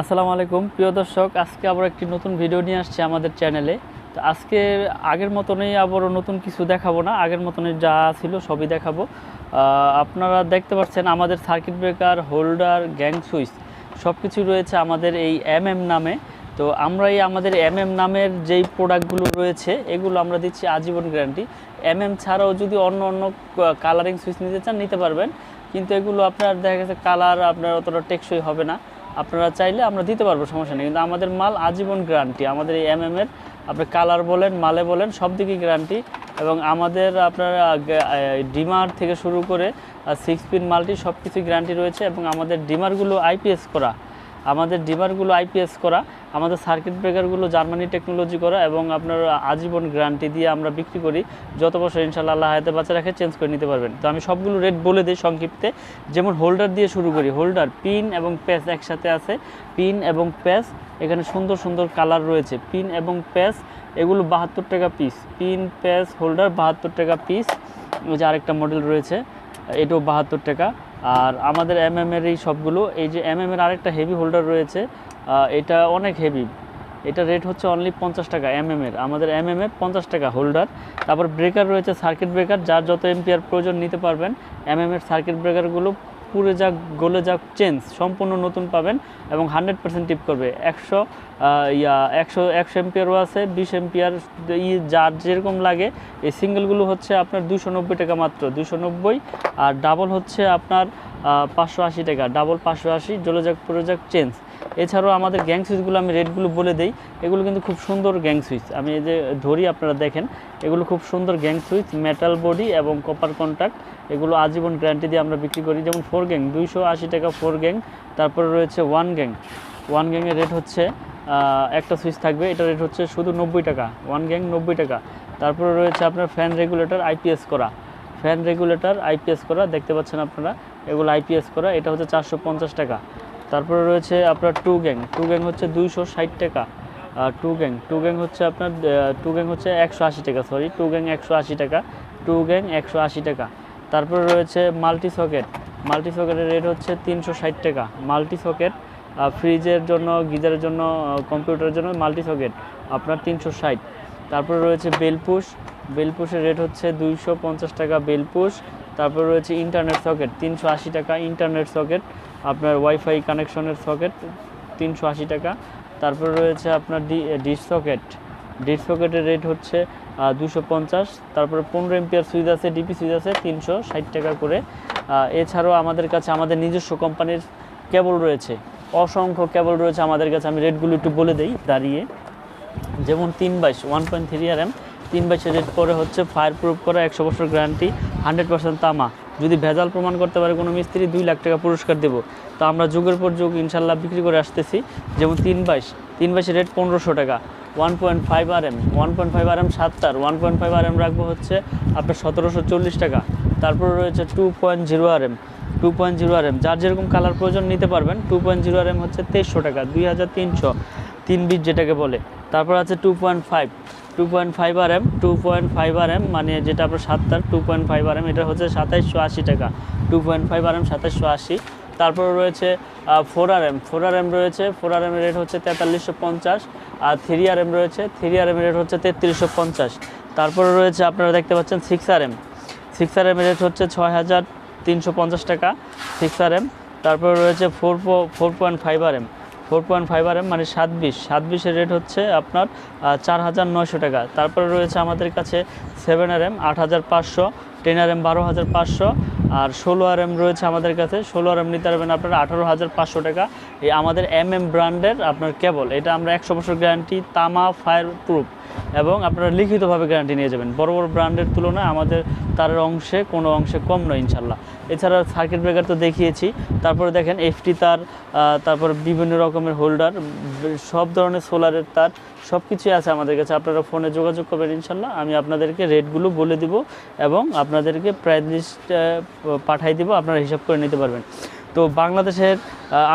আসসালামু আলাইকুম। প্রিয় দর্শক, আজকে আবার একটি নতুন ভিডিও নিয়ে আসছি আমাদের চ্যানেলে তো আজকে আগের মতনই আবারও নতুন কিছু দেখাবো না। আগের মতনই যা ছিল সবই দেখাবো। আপনারা দেখতে পাচ্ছেন আমাদের circuit breaker holder gang switch সব কিছু রয়েছে আমাদের এই এম এম নামে। তো আমরা এই আমাদের এম এম নামের যেই প্রোডাক্টগুলো রয়েছে, এগুলো আমরা দিচ্ছি আজীবন গ্যারান্টি এম এম ছাড়াও যদি অন্য অন্য কালারিং সুইচ নিতে চান, নিতে পারবেন। কিন্তু এগুলো আপনার দেখা গেছে কালার আপনার অতটা টেকসই হবে না। আপনারা চাইলে আমরা দিতে পারব, সমস্যা নেই। কিন্তু আমাদের মাল আজীবন গ্যারান্টি। আমাদের এই এম এর, আপনি কালার বলেন, মালে বলেন, সব দিকেই গ্যারান্টি। এবং আমাদের আপনার ডিমার থেকে শুরু করে সিক্স পিন মালটি সব কিছুই গ্যারান্টি রয়েছে এবং আমাদের ডিমারগুলো আইপিএস করা। আমাদের ডিমারগুলো আইপিএস করা, আমাদের সার্কিট ব্রেকারগুলো জার্মানি টেকনোলজি করা এবং আপনার আজীবন গ্যারান্টি দিয়ে আমরা বিক্রি করি। যত বছর ইনশাল্লাহ হায়াতে বাচ্চা রাখে চেঞ্জ করে নিতে পারবেন। তো আমি সবগুলো রেট বলে দিই সংক্ষিপ্তে। যেমন হোল্ডার দিয়ে শুরু করি। হোল্ডার পিন এবং প্যাচ একসাথে আছে। পিন এবং প্যাচ এখানে সুন্দর সুন্দর কালার রয়েছে। পিন এবং প্যাচ এগুলো বাহাত্তর টাকা পিস পিন প্যাচ হোল্ডার বাহাত্তর টাকা পিস যে আরেকটা মডেল রয়েছে। এটাও বাহাত্তর টাকা। আর আমাদের এম এর এই সবগুলো, এই যে এম এর আরেকটা হেভি হোল্ডার রয়েছে এটা অনেক হেভি এটা রেট হচ্ছে অনলি পঞ্চাশ টাকা এম এর। আমাদের এম এর পঞ্চাশ টাকা হোল্ডার তারপর ব্রেকার রয়েছে সার্কিট ব্রেকার যার যত এমপিআর প্রয়োজন নিতে পারবেন এম এর সার্কিট ব্রেকারগুলো পুরে যাক, গলে যাক চেঞ্জ সম্পূর্ণ নতুন পাবেন এবং হান্ড্রেড পার্সেন্ট টিপ করবে। একশো ইয়া, একশো একশো এম্পিয়ারও আছে, বিশ এমপিয়ার ই যার যেরকম লাগে, এই সিঙ্গেলগুলো হচ্ছে আপনার দুশো টাকা মাত্র, দুশো আর ডাবল হচ্ছে আপনার পাঁচশো আশি টাকা ডাবল পাঁচশো আশি জলে যাক পুরো যাক চেঞ্জ এছাড়াও আমাদের গ্যাং সুইচগুলো আমি রেটগুলো বলে দিই, এগুলো কিন্তু খুব সুন্দর গ্যাং সুইচ আমি এই যে ধরি, আপনারা দেখেন, এগুলো খুব সুন্দর গ্যাং সুইচ মেটাল বডি এবং কপার কন্ট্যাক্ট এগুলো আজীবন গ্যারান্টি দিয়ে আমরা বিক্রি করি। যেমন ফোর গ্যাং দুইশো আশি টাকা ফোর গ্যাং তারপরে রয়েছে ওয়ান গ্যাং ওয়ান গ্যাংয়ের রেট হচ্ছে একটা সুইচ থাকবে, এটা রেট হচ্ছে শুধু নব্বই টাকা। ওয়ান গ্যাং নব্বই টাকা। তারপরে রয়েছে আপনার ফ্যান রেগুলেটর আইপিএস করা। ফ্যান রেগুলেটর আইপিএস করা, দেখতে পাচ্ছেন আপনারা, এগুলো আইপিএস করা, এটা হচ্ছে চারশো পঞ্চাশ টাকা। তারপরে রয়েছে আপনার টু গ্যাং। টু গ্যাং হচ্ছে দুইশো ষাট টাকা। টু গ্যাং টু গ্যাং হচ্ছে আপনার টু গ্যাং হচ্ছে একশো আশি টাকা সরি টু গ্যাং একশো আশি টাকা, টু গ্যাং একশো আশি টাকা। তারপরে রয়েছে মাল্টি সকেট। মাল্টি সকেটের রেট হচ্ছে তিনশো ষাট টাকা। মাল্টি সকেট ফ্রিজের জন্য, গিজারের জন্য কম্পিউটারের জন্য মাল্টি সকেট, আপনার তিনশো ষাট। তারপরে রয়েছে বেলপুশ বেলপুশের রেট হচ্ছে দুইশো পঞ্চাশ টাকা বেলপুশ তারপরে রয়েছে ইন্টারনেট সকেট তিনশো আশি টাকা ইন্টারনেট সকেট আপনার ওয়াইফাই কানেকশনের সকেট তিনশো আশি টাকা। তারপর রয়েছে আপনার ডি ডিশ সকেট ডিশ সকেটের রেট হচ্ছে দুশো পঞ্চাশ, তারপরে পনেরো এমপিআর সুইচ আছে ডিপি সুইচ আছে, তিনশো ষাট টাকা করে। এছাড়াও আমাদের কাছে, আমাদের নিজস্ব কোম্পানির কেবল রয়েছে, অসংখ্য কেবল রয়েছে আমাদের কাছে, আমি রেটগুলো একটু বলে দিই, দাঁড়িয়ে। যেমন তিন বাইশ one point three R M তিন বাইশের রেট পরে হচ্ছে ফায়ার প্রুফ করা একশো বছর গ্যারান্টি হান্ড্রেড পার্সেন্ট তামা। যদি ভেজাল প্রমাণ করতে পারে কোনো মিস্ত্রি, দুই লাখ টাকা পুরস্কার দেবো। তো আমরা যুগের পর যুগ ইনশাল্লাহ বিক্রি করে আসতেছি। যেমন তিন বাইশ তিন বাইশের রেট পনেরোশো টাকা। One point five R M one point five R M সাতটার one point five R M রাখব হচ্ছে আপনার সতেরোশো চল্লিশ টাকা। তারপরে রয়েছে two point zero R M two point zero R M যার যেরকম কালার প্রয়োজন নিতে পারবেন two point zero R M হচ্ছে তেইশশো টাকা, দুই হাজার তিনশো, তিন বিট যেটাকে বলে। তারপর আছে two point five two point five R M two point five R M মানে যেটা আপনার সাতটার two point five R M এটা হচ্ছে সাতাইশশো আশি টাকা। Two point five R M সাতাইশশো আশি। তারপর রয়েছে four R M four R M রয়েছে ফোর আর এম রেট হচ্ছে তেতাল্লিশশো পঞ্চাশ আর থ্রি আর এম রয়েছে থ্রি আর এম রেট হচ্ছে তেত্রিশশো পঞ্চাশ। তারপরে রয়েছে আপনারা দেখতে পাচ্ছেন six R M six R M rate হচ্ছে ছয় হাজার তিনশো পঞ্চাশ টাকা সিক্স আর এম তারপরে রয়েছে four four point five R M four point five R M মানে সাত বিশ। সাত বিশের রেট হচ্ছে আপনার চার হাজার নয়শো টাকা। তারপরে রয়েছে আমাদের কাছে সেভেন আর এম আট হাজার পাঁচশো টেন আর এম বারো হাজার পাঁচশো আর ষোলো আর এম রয়েছে আমাদের কাছে। ষোলো আর এম নিতে পারবেন আপনার আঠারো হাজার পাঁচশো টাকা। এই আমাদের এম এম ব্র্যান্ডের আপনার কেবল। এটা আমরা একশো বছর গ্যারান্টি, তামা, ফায়ার প্রুফ এবং আপনারা লিখিতভাবে গ্যারান্টি নিয়ে যাবেন। বড় বড় ব্র্যান্ডের তুলনায় আমাদের তারের অংশে, কোনো অংশে কম নয় ইনশাল্লাহ। এছাড়া সার্কিট ব্রেকার তো দেখিয়েছি। তারপরে দেখেন এফটি তার তারপর বিভিন্ন রকমের হোল্ডার সব ধরনের সোলারের তার সব কিছুই আছে আমাদের কাছে। আপনারা ফোনে যোগাযোগ করবেন ইনশাল্লাহ। আমি আপনাদেরকে রেটগুলো বলে দিব এবং আপনাদেরকে প্রাইস লিস্ট পাঠাই দিব, আপনারা হিসাব করে নিতে পারবেন। তো বাংলাদেশের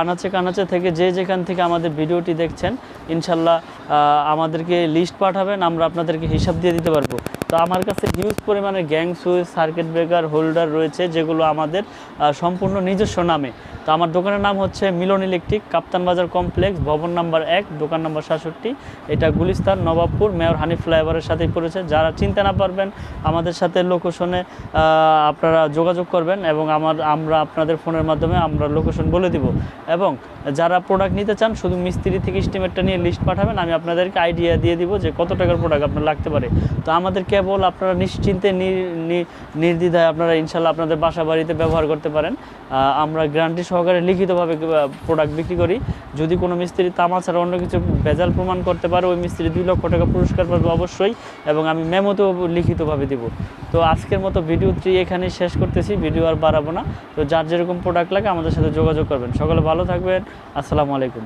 আনাচে কানাচে থেকে যে যেখান থেকে আমাদের ভিডিওটি দেখছেন, ইনশাল্লাহ আমাদেরকে লিস্ট পাঠাবেন, আমরা আপনাদেরকে হিসাব দিয়ে দিতে পারব। তো আমার কাছে হিউজ পরিমাণে gang switch circuit breaker holder রয়েছে, যেগুলো আমাদের সম্পূর্ণ নিজস্ব নামে। তো আমার দোকানের নাম হচ্ছে মিলন ইলেকট্রিক, কাপ্তান বাজার কমপ্লেক্স, ভবন নাম্বার এক, দোকান নাম্বার সাতষট্টি। এটা গুলিস্তান, নবাবপুর, মেয়র হানি ফ্লাইওভারের সাথেই পড়েছে। যারা চিনতে না পারবেন, আমাদের সাথে লোকেশনে আপনারা যোগাযোগ করবেন এবং আমার, আমরা আপনাদের ফোনের মাধ্যমে আমরা লোকেশন বলে দিব। এবং যারা প্রোডাক্ট নিতে চান, শুধু মিস্ত্রি থেকে স্টিমেটটা নিয়ে লিস্ট পাঠাবেন, আমি আপনাদেরকে আইডিয়া দিয়ে দিব যে কত টাকার প্রোডাক্ট আপনার লাগতে পারে। তো আমাদের কেবল আপনারা নিশ্চিন্তে নির্দ্বিধায় আপনারা ইনশাল্লাহ আপনাদের বাসা বাড়িতে ব্যবহার করতে পারেন। আমরা গ্যারান্টি সহকারে লিখিতভাবে প্রোডাক্ট বিক্রি করি। যদি কোনো মিস্ত্রি তামা ছাড়া অন্য কিছু ভেজাল প্রমাণ করতে পারে, ওই মিস্ত্রি দুই লক্ষ টাকা পুরস্কার পাবে অবশ্যই এবং আমি মেমোতেও লিখিতভাবে দিব। তো আজকের মতো ভিডিওটি এখানে শেষ করতেছি ভিডিও আর বাড়াবো না। তো যার যেরকম প্রোডাক্ট লাগে আমাদের সাথে যোগাযোগ করবেন। সকলে ভালো থাকবেন। আসসালামু আলাইকুম।